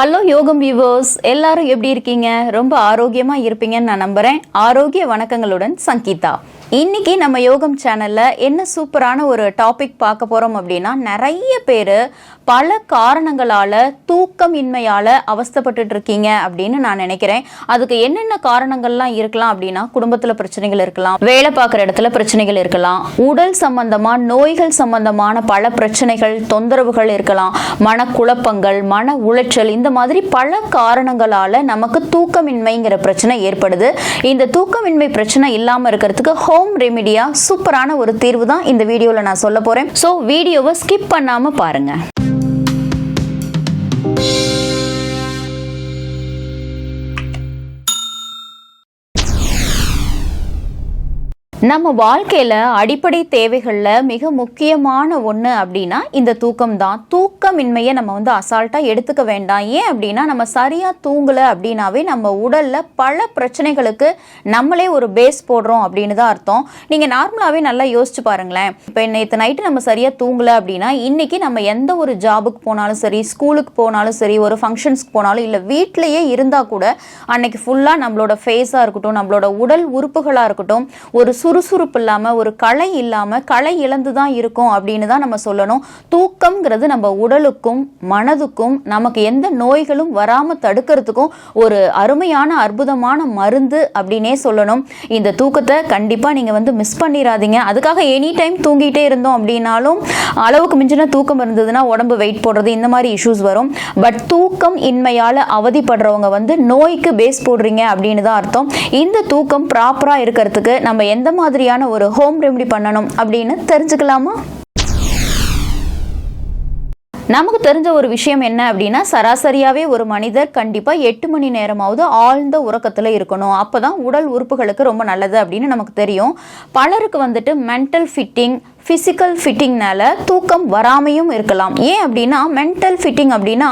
Hello யோகம் viewers எல்லாரும் எப்படி இருக்கீங்க? ரொம்ப ஆரோக்கியமாக இருப்பீங்கன்னு நான் நம்புகிறேன் ஆரோக்கிய வணக்கங்களுடன் சங்கீதா. இன்னைக்கு நம்ம யோகம் சேனலில் என்ன சூப்பரான ஒரு டாபிக் பார்க்க போகிறோம் அப்படின்னா நிறைய பேர் பல காரணங்களால் தூக்கம் இன்மையால் அவஸ்தப்பட்டு இருக்கீங்க அப்படின்னு நான் நினைக்கிறேன். அதுக்கு என்னென்ன காரணங்கள்லாம் இருக்கலாம் அப்படின்னா குடும்பத்தில் பிரச்சனைகள் இருக்கலாம் வேலை பார்க்குற இடத்துல பிரச்சனைகள் இருக்கலாம் உடல் சம்பந்தமா நோய்கள் சம்பந்தமான பல பிரச்சனைகள் தொந்தரவுகள் இருக்கலாம் மனக்குழப்பங்கள் மன உளைச்சல் இந்த மாதிரி பல காரணங்களால் நமக்கு தூக்கமின்மைங்கிற பிரச்சனை ஏற்படுது. இந்த தூக்கமின்மை பிரச்சனை இல்லாமல் இருக்கிறதுக்கு ஹோ ஹோம் ரெமிடியா சூப்பரான ஒரு தீர்வு தான் இந்த வீடியோவில் நான் சொல்ல போறேன். ஸோ வீடியோவை ஸ்கிப் பண்ணாமல் பாருங்க. நம்ம வாழ்க்கையில அடிப்படை தேவைகள்ல மிக முக்கியமான ஒண்ணு அப்படின்னா இந்த தூக்கம் தான் தூக்கமின்மையை நம்ம வந்து அசால்ட்டா எடுத்துக்க வேண்டாம். ஏன் அப்படின்னா நம்ம சரியா தூங்கல அப்படின்னாவே நம்ம உடல்ல பல பிரச்சனைகளுக்கு நம்மளே ஒரு பேஸ் போடுறோம் அப்படின்னு தான் அர்த்தம். நீங்க நார்மலாவே நல்லா யோசிச்சு பாருங்களேன். இப்போ நேற்று நைட்டு நம்ம சரியா தூங்கல அப்படின்னா இன்னைக்கு நம்ம எந்த ஒரு ஜாபுக்கு போனாலும் சரி ஸ்கூலுக்கு போனாலும் சரி ஒரு ஃபங்க்ஷன்ஸ்க்கு போனாலும் இல்லை வீட்டிலேயே இருந்தா கூட அன்னைக்கு ஃபுல்லா நம்மளோட ஃபேஸா இருக்கட்டும் நம்மளோட உடல் உறுப்புகளா இருக்கட்டும் ஒரு சுறுசுறுப்பு இல்லாமல் ஒரு களை இல்லாமல் களை இழந்து தான் இருக்கும் அப்படின்னு தான் நம்ம சொல்லணும். தூக்கம்ங்கிறது நம்ம உடலுக்கும் மனதுக்கும் நமக்கு எந்த நோய்களும் வராமல் தடுக்கிறதுக்கும் ஒரு அருமையான அற்புதமான மருந்து அப்படின்னே சொல்லணும். இந்த தூக்கத்தை கண்டிப்பாக நீங்கள் வந்து மிஸ் பண்ணிடாதீங்க அதுக்காக எனி டைம் தூங்கிட்டே இருந்தோம் அப்படின்னாலும் அளவுக்கு மிஞ்சின தூக்கம் இருந்ததுன்னா உடம்பு வெயிட் போடுறது இந்த மாதிரி இஷ்யூஸ் வரும். பட் தூக்கம் இன்மையால் அவதிப்படுறவங்க வந்து நோய்க்கு பேஸ் போடுறீங்க அப்படின்னு தான் அர்த்தம். இந்த தூக்கம் ப்ராப்பராக இருக்கிறதுக்கு நம்ம எந்த மாதிரியான ஒரு ஹோம் ரெமெடி பண்ணணும் அப்படின்னு தெரிஞ்சுக்கலாமா? நமக்கு தெரிஞ்ச ஒரு விஷயம் என்ன அப்படின்னா சராசரியாகவே ஒரு மனிதர் கண்டிப்பாக எட்டு மணி நேரமாவது ஆழ்ந்த உறக்கத்தில் இருக்கணும். அப்போ தான் உடல் உறுப்புகளுக்கு ரொம்ப நல்லது அப்படின்னு நமக்கு தெரியும். பலருக்கு வந்துட்டு மென்டல் ஃபிட்டிங் ஃபிசிக்கல் ஃபிட்டிங்னால தூக்கம் வராமையும் இருக்கலாம். ஏன் அப்படின்னா மென்டல் ஃபிட்டிங் அப்படின்னா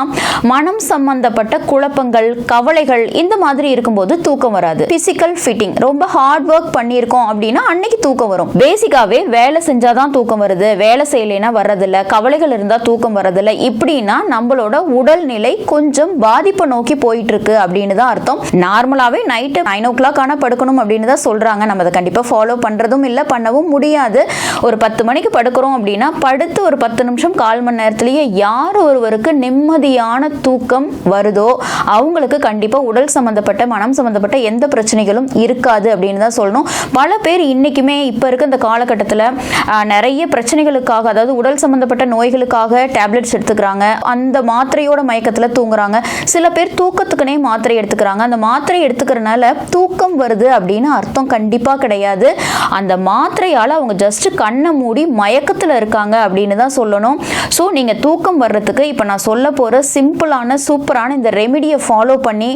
மனம் சம்பந்தப்பட்ட குழப்பங்கள் கவலைகள் இந்த மாதிரி இருக்கும்போது தூக்கம் வராது. ஃபிசிக்கல் ஃபிட்டிங் ரொம்ப ஹார்ட் ஒர்க் பண்ணியிருக்கோம் அப்படின்னா அன்னைக்கு தூக்கம் வரும். பேசிக்காவே வேலை செஞ்சாதான் தூக்கம் வருது. வேலை செய்யலைன்னா வர்றதில்ல. கவலைகள் இருந்தால் தூக்கம் வர்றதில்ல. இப்படின்னா நம்மளோட உடல்நிலை கொஞ்சம் பாதிப்பை நோக்கி போயிட்டு இருக்கு அப்படின்னு தான் அர்த்தம். நார்மலாகவே நைட்டு நைன் ஓ கிளாக் ஆனால் படுக்கணும் அப்படின்னு தான் சொல்கிறாங்க நம்ம அதை கண்டிப்பாக ஃபாலோ பண்ணுறதும் இல்லை பண்ணவும் முடியாது. ஒரு பத்து பத்து மணிக்கு படுக்கிறோம் அப்படின்னா படுத்து ஒரு பத்து நிமிஷம் கால் மணி நேரத்திலேயே யார் ஒருவருக்கு நிம்மதியான தூக்கம் வருதோ அவங்களுக்கு கண்டிப்பாக உடல் சம்மந்தப்பட்ட மனம் சம்மந்தப்பட்ட எந்த பிரச்சனைகளும் இருக்காது அப்படின்னு தான் சொல்லணும். பல பேர் இன்றைக்குமே இப்போ இருக்க இந்த காலகட்டத்தில் நிறைய பிரச்சனைகளுக்காக அதாவது உடல் சம்மந்தப்பட்ட நோய்களுக்காக டேப்லெட்ஸ் எடுத்துக்கிறாங்க. அந்த மாத்திரையோட மயக்கத்தில் தூங்குறாங்க. சில பேர் தூக்கத்துக்குனே மாத்திரை எடுத்துக்கிறாங்க. அந்த மாத்திரை எடுத்துக்கிறனால தூக்கம் வருது அப்படின்னு அர்த்தம் கண்டிப்பாக கிடையாது. அந்த மாத்திரையால் அவங்க ஜஸ்ட் கண்ணை மூடி மயக்கத்தில் இருக்காங்க அப்படின்னு தான் சொல்லணும். ஸோ நீங்கள் தூக்கம் வர்றதுக்கு இப்போ நான் சொல்ல போகிற சிம்பிளான சூப்பரான இந்த ரெமிடியை ஃபாலோ பண்ணி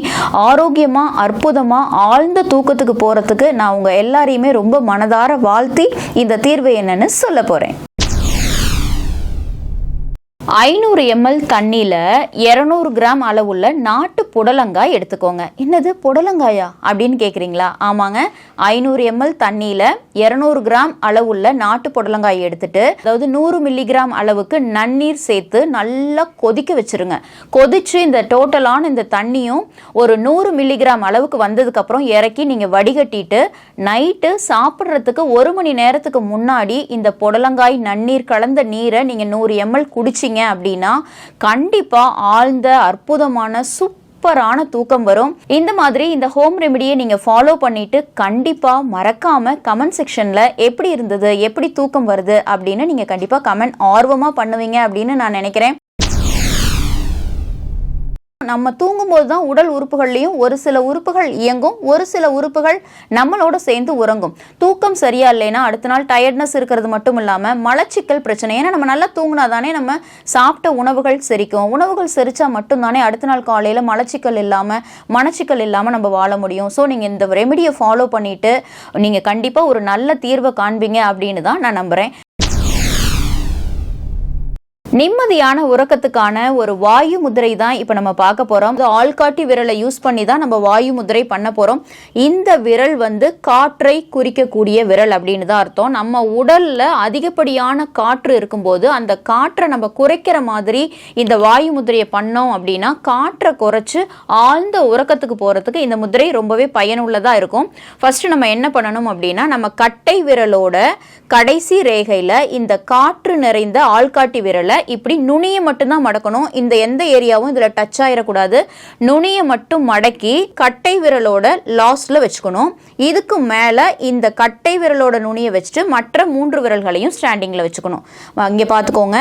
ஆரோக்கியமாக அற்புதமாக ஆழ்ந்த தூக்கத்துக்கு போகிறதுக்கு நான் உங்கள் எல்லாரையுமே ரொம்ப மனதார வாழ்த்தி இந்த தீர்வு என்னன்னு சொல்ல போகிறேன் ஐநூறு எம்எல் தண்ணியில் இரநூறு கிராம் அளவுள்ள நாட்டு புடலங்காய் எடுத்துக்கோங்க. என்னது? புடலங்காயா? அப்படின்னு கேட்குறீங்களா ஆமாங்க. ஐநூறு எம்எல் தண்ணியில் இரநூறு கிராம் அளவுள்ள நாட்டு புடலங்காய் எடுத்துட்டு அதாவது நூறு மில்லிகிராம் அளவுக்கு நன்னீர் சேர்த்து நல்லா கொதிக்க வச்சிருங்க. கொதிச்சு இந்த டோட்டலான இந்த தண்ணியும் ஒரு நூறு மில்லிகிராம் அளவுக்கு வந்ததுக்கப்புறம் இறக்கி நீங்கள் வடிகட்டிட்டு நைட்டு சாப்பிட்றதுக்கு ஒரு மணி நேரத்துக்கு முன்னாடி இந்த புடலங்காய் நன்னீர் கலந்த நீரை நீங்கள் நூறு எம்எல் குடிச்சிங்க. அப்படின்னா கண்டிப்பாக ஆழ்ந்த அற்புதமான சூப்பரான தூக்கம் வரும். இந்த மாதிரி இந்த ஹோம் ரெமிடியை நீங்கள் ஃபாலோ பண்ணிட்டு கண்டிப்பாக மறக்காம கமெண்ட் செக்ஷனில் எப்படி இருந்தது எப்படி தூக்கம் வருது அப்படின்னு நீங்கள் கண்டிப்பாக கமெண்ட் ஆர்வமாக பண்ணுவீங்க அப்படின்னு நான் நினைக்கிறேன். நம்ம தூங்கும்போது தான் உடல் உறுப்புகள்லையும் ஒரு சில உறுப்புகள் இயங்கும் ஒரு சில உறுப்புகள் நம்மளோட சேர்ந்து உறங்கும். தூக்கம் சரியா இல்லைன்னா அடுத்த நாள் டயர்ட்னஸ் இருக்கிறது மட்டும் இல்லாமல் மலச்சிக்கல் பிரச்சனை. ஏன்னா நம்ம நல்லா தூங்கினா தானே நம்ம சாப்பிட்ட உணவுகள் செரிக்கும். உணவுகள் செரிச்சா மட்டும்தானே அடுத்த நாள் காலையில் மலச்சிக்கல் இல்லாமல் மனச்சிக்கல் இல்லாமல் நம்ம வாழ முடியும். ஸோ நீங்கள் இந்த ரெமெடியை ஃபாலோ பண்ணிவிட்டு நீங்கள் கண்டிப்பாக ஒரு நல்ல தீர்வை காண்பீங்க அப்படின்னு தான் நான் நம்புகிறேன் நிம்மதியான உறக்கத்துக்கான ஒரு வாயு முதிரை தான் இப்போ நம்ம பார்க்க போகிறோம் இந்த ஆள்காட்டி விரலை யூஸ் பண்ணி தான் நம்ம வாயு முதிரை பண்ண போகிறோம் இந்த விரல் வந்து காற்றை குறிக்கக்கூடிய விரல் அப்படின்னு தான் அர்த்தம். நம்ம உடலில் அதிகப்படியான காற்று இருக்கும்போது அந்த காற்றை நம்ம குறைக்கிற மாதிரி இந்த வாயு முதிரையை பண்ணோம் அப்படின்னா காற்றை குறைச்சி ஆழ்ந்த உறக்கத்துக்கு போகிறதுக்கு இந்த முதிரை ரொம்பவே பயனுள்ளதாக இருக்கும். ஃபர்ஸ்ட் நம்ம என்ன பண்ணணும் அப்படின்னா நம்ம கட்டை விரலோட கடைசி ரேகையில் இந்த காற்று நிறைந்த ஆள்காட்டி விரலை இப்படி நுனியை மட்டும்தான் மடக்கணும். இந்த எந்த ஏரியாவும் இதில் டச் ஆகிடக்கூடாது நுனியை மட்டும் மடக்கி கட்டை விரலோட லாஸ்ட்ல வச்சுக்கணும். இதுக்கு மேலே இந்த கட்டை விரலோட நுனியை வச்சுட்டு மற்ற மூன்று விரல்களையும் ஸ்டாண்டிங்கில் வச்சுக்கணும். இங்கே பார்த்துக்கோங்க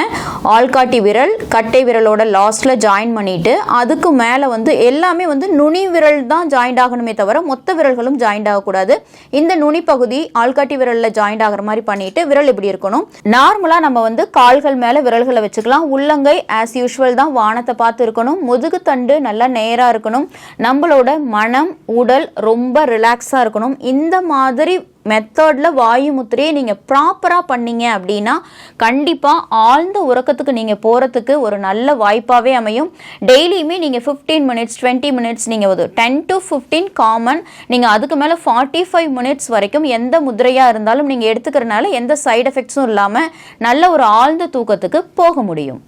ஆள்காட்டி விரல் கட்டை விரலோட லாஸ்ட்ல ஜாயின் பண்ணிட்டு அதுக்கு மேலே வந்து எல்லாமே வந்து நுனி விரல் தான் ஜாயிண்ட் ஆகணுமே தவிர மொத்த விரல்களும் ஜாயிண்ட் ஆகக்கூடாது. இந்த நுனி பகுதி ஆள்காட்டி விரலில் ஜாயிண்ட் ஆகிற மாதிரி பண்ணிட்டு விரல் இப்படி இருக்கணும். நார்மலாக நம்ம வந்து கால்கள் மேலே விரல்களை வச்சுக்கலாம். உள்ளங்கை ஆஸ் யூஷுவல் தான் வானத்தை பார்த்து இருக்கணும். முதுகு தண்டு நல்லா நேராக இருக்கணும். நம்மளோட மனம் உடல் ரொம்ப ரிலாக்ஸாக இருக்கணும். இந்த மாதிரி மெத்தடில் வாயு முத்திரையை நீங்கள் ப்ராப்பராக பண்ணீங்க அப்படின்னா கண்டிப்பாக ஆழ்ந்த உறக்கத்துக்கு நீங்கள் போகிறதுக்கு ஒரு நல்ல வாய்ப்பாகவே அமையும். டெய்லியுமே நீங்கள் ஃபிஃப்டீன் மினிட்ஸ் டுவெண்ட்டி மினிட்ஸ் நீங்கள் ஒரு டென் டு ஃபிஃப்டீன் காமன் நீங்கள் அதுக்கு மேலே ஃபார்ட்டி ஃபைவ் மினிட்ஸ் வரைக்கும் எந்த முதிரையாக இருந்தாலும் நீங்கள் எடுத்துக்கிறனால எந்த சைடு எஃபெக்ட்ஸும் இல்லாமல் நல்ல ஒரு ஆழ்ந்த தூக்கத்துக்கு போக முடியும்.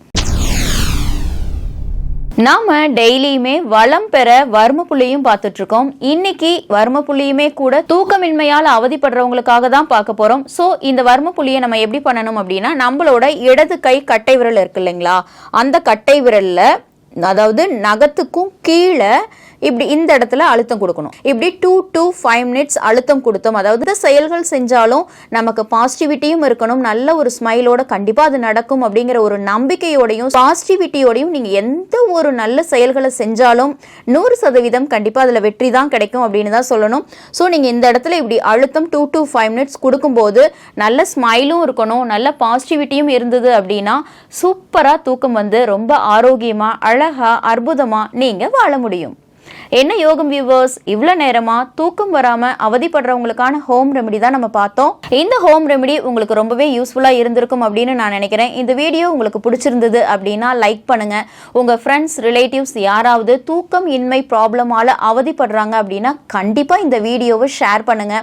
நாம டெய்லியுமே வளம் பெற வர்ம புள்ளியும் பார்த்துட்டு இருக்கோம் இன்னைக்கு வர்ம புள்ளியுமே கூட தூக்கமின்மையால் அவதிப்படுறவங்களுக்காக தான் பார்க்க போறோம். ஸோ இந்த வர்ம புள்ளியை நம்ம எப்படி பண்ணணும் அப்படின்னா நம்மளோட இடது கை கட்டை விரல் இருக்கு இல்லைங்களா? அந்த கட்டை விரல்ல அதாவது நகத்துக்கும் கீழே இப்படி இந்த இடத்துல அழுத்தம் கொடுக்கணும். இப்படி டூ டு ஃபைவ் மினிட்ஸ் அழுத்தம் கொடுத்தோம். அதாவது செயல்கள் செஞ்சாலும் நமக்கு பாசிட்டிவிட்டியும் இருக்கணும். நல்ல ஒரு ஸ்மைலோட கண்டிப்பாக அது நடக்கும் அப்படிங்கிற ஒரு நம்பிக்கையோடையும் பாசிட்டிவிட்டியோடையும் நீங்கள் எந்த ஒரு நல்ல செயல்களை செஞ்சாலும் நூறு சதவீதம் கண்டிப்பாக அதில் வெற்றி தான் கிடைக்கும் அப்படின்னு தான் சொல்லணும். ஸோ நீங்கள் இந்த இடத்துல இப்படி அழுத்தம் டூ டு ஃபைவ் மினிட்ஸ் கொடுக்கும்போது நல்ல ஸ்மைலும் இருக்கணும். நல்ல பாசிட்டிவிட்டியும் இருந்தது அப்படின்னா சூப்பராக தூக்கம் வந்து ரொம்ப ஆரோக்கியமாக அழகாக அற்புதமாக நீங்கள் வாழ முடியும். என்ன யோகம் வியூவர்ஸ் இவ்வளோ நேரமா தூக்கம் வராம அவதிப்படுறவங்களுக்கான ஹோம் ரெமெடி தான் நம்ம பார்த்தோம். இந்த ஹோம் ரெமெடி உங்களுக்கு ரொம்பவே யூஸ்ஃபுல்லாக இருந்திருக்கும் அப்படின்னு நான் நினைக்கிறேன். இந்த வீடியோ உங்களுக்கு பிடிச்சிருந்தது அப்படின்னா லைக் பண்ணுங்க. உங்க ஃப்ரெண்ட்ஸ் ரிலேட்டிவ்ஸ் யாராவது தூக்கம் இன்மை ப்ராப்ளமால அவதிப்படுறாங்க அப்படின்னா கண்டிப்பா இந்த வீடியோவை ஷேர் பண்ணுங்க.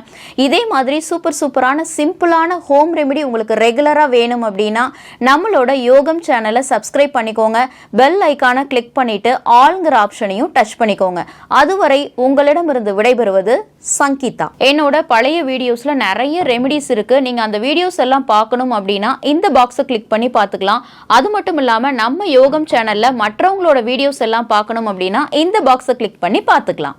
இதே மாதிரி சூப்பர் சூப்பரான சிம்பிளான ஹோம் ரெமெடி உங்களுக்கு ரெகுலராக வேணும் அப்படின்னா நம்மளோட யோகம் சேனலை சப்ஸ்கிரைப் பண்ணிக்கோங்க. பெல் ஐக்கானை கிளிக் பண்ணிட்டு ஆல்ங்கிற ஆப்ஷனையும் டச் பண்ணிக்கோங்க. அதுவரை உங்களிடமிருந்து விடைபெறுவது சங்கீதா. என்னோட பழைய வீடியோஸ்ல நிறைய ரெமிடிஸ் இருக்கு. நீங்க அந்த வீடியோஸ் எல்லாம் பார்க்கணும் அப்படின்னா இந்த பாக்ஸை கிளிக் பண்ணி பார்த்துக்கலாம். அது மட்டும் இல்லாம நம்ம யோகம் சேனல்ல மற்றவங்களோட வீடியோஸ் எல்லாம் பார்க்கணும் அப்படின்னா இந்த பாக்ஸை கிளிக் பண்ணி பார்த்துக்கலாம்.